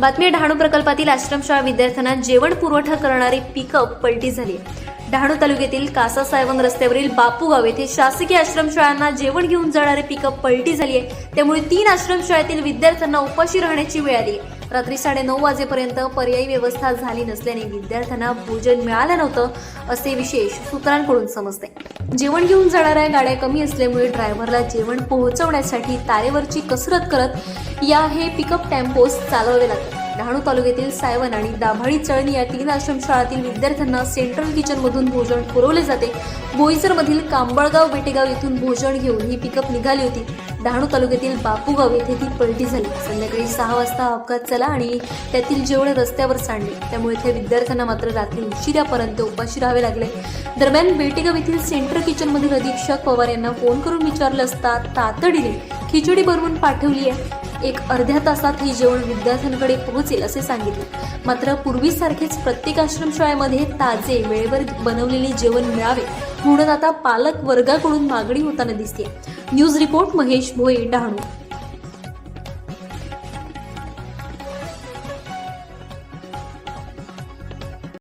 बातमी डहाणू प्रकल्पातील आश्रमशाळा विद्यार्थ्यांना जेवण पुरवठा करणारी पिकअप पलटी झाली डहाणू तालुक्यातील कासा सायवन रस्त्यावरील बापूगाव येथे शासकीय आश्रमशाळांना जेवण घेऊन जाणारी पिकअप पलटी झाली आहे त्यामुळे तीन आश्रमशाळेतील विद्यार्थ्यांना उपाशी राहण्याची वेळ आली आहे. रात्री साडेनऊ वाजेपर्यंत पर्यायी व्यवस्था झाली नसल्याने विद्यार्थ्यांना भोजन मिळालं नव्हतं असे विशेष सूत्रांकडून समजते. जेवण घेऊन जाणाऱ्या गाड्या कमी असल्यामुळे ड्रायव्हरला जेवण पोहोचवण्यासाठी तारेवरची कसरत करत या हे पिकअप टेम्पोस चालवावे लागतात. डहाणू तालुक्यातील सायवन आणि दाभाळी चळणी या तीन आश्रमशाळातील विद्यार्थ्यांना सेंट्रल किचनमधून भोजन पुरवले जाते. बोईसरमधील कांबळगाव बेटेगाव येथून भोजन घेऊन ही पिकअप निघाली होती. डहाणू तालुक्यातील बापूगाव येथे ती पलटी झाली. संध्याकाळी सहा वाजता अपघात झाला आणि त्यातील जेवढे रस्त्यावर सांडले त्यामुळे त्या विद्यार्थ्यांना मात्र रात्री उशिरापर्यंत उपाशी राहावे लागले. दरम्यान बेटेगाव येथील सेंट्रल किचनमधील अधीक्षक पवार यांना फोन करून विचारलं असता तातडीने खिचडी बनवून पाठवली आहे. एक अर्ध्या तासात हे जेवण विद्यार्थ्यांकडे पोहोचेल असे सांगितले. मात्र पूर्वीसारखेच प्रत्येक आश्रमशाळेमध्ये ताजे वेळेवर बनवलेले जेवण मिळावे म्हणून आता पालक वर्गाकडून मागणी होताना दिसते. News report Mahesh Bhoye Dahanu.